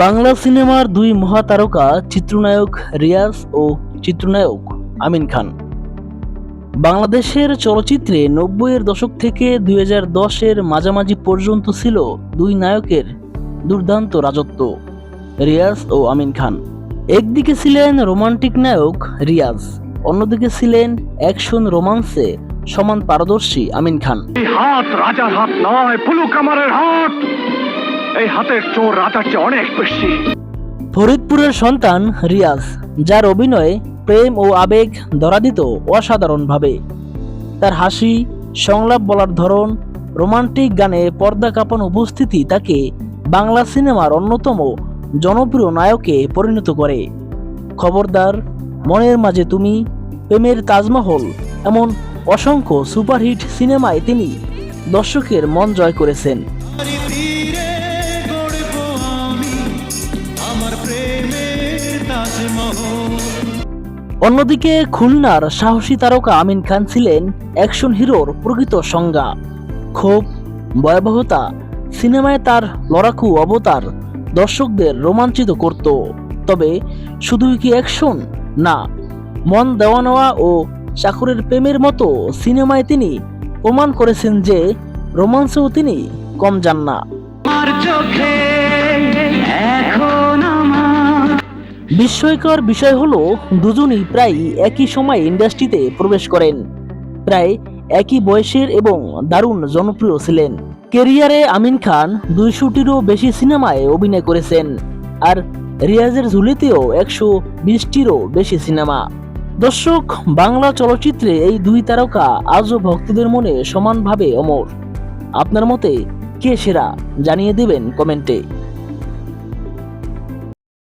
বাংলা সিনেমার দুই মহাতারকা চিত্রনায়ক রিয়াজ ও চিত্রনায়ক আমিন খান। বাংলাদেশের চলচ্চিত্রে নব্বইয়ের দশক থেকে দুই হাজার দশের মাঝামাঝি পর্যন্ত ছিল দুই নায়কের দুর্দান্ত রাজত্ব, রিয়াজ ও আমিন খান। একদিকে ছিলেন রোমান্টিক নায়ক রিয়াজ, অন্যদিকে ছিলেন অ্যাকশন রোমান্সে সমান পারদর্শী আমিন খান। হাত রাজার হাত নয় হাত। এই হাতের চোর রাজার চেয়ে অনেক বেশি। ফরিদপুরের সন্তান রিয়াজ, যার অভিনয়ে প্রেম ও আবেগ ধরা দিত অসাধারণভাবে। তার হাসি, সংলাপ বলার ধরন, রোমান্টিক গানে পর্দা কাঁপানো উপস্থিতি তাকে বাংলা সিনেমার অন্যতম জনপ্রিয় নায়কে পরিণত করে। খবরদার, মনের মাঝে তুমি, প্রেমের তাজমহল, এমন অসংখ্য সুপারহিট সিনেমায় তিনি দর্শকের মন জয় করেছেন। অন্যদিকে খুলনার সাহসী তারকা আমিন খান ছিলেন অ্যাকশন হিরোর প্রকৃত সংজ্ঞা। ক্ষোভ ভয়াবহতা সিনেমায় তার লড়াকু অবতার দর্শকদের রোমাঞ্চিত করত। তবে শুধুই কি অ্যাকশন? না মন দেওয়া নেওয়া ও চাকরের প্রেমের মতো সিনেমায় তিনি প্রমাণ করেছেন যে রোমান্সেও তিনি কম যান না। এখন বিস্ময়কর বিষয় হলো, দুজনই প্রায় একই সময় ইন্ডাস্ট্রিতে প্রবেশ করেন। প্রায় একই বয়সের এবং দারুণ জনপ্রিয় ছিলেন। কেরিয়ারে আমিন খান দুইশোটিরও বেশি সিনেমায় অভিনয় করেছেন আর রিয়াজের ঝুলিতেও একশো বিশটিরও বেশি সিনেমা। দর্শক, বাংলা চলচ্চিত্রে এই দুই তারকা আজও ভক্তদের মনে সমানভাবে অমর। আপনার মতে কে সেরা? জানিয়ে দেবেন কমেন্টে।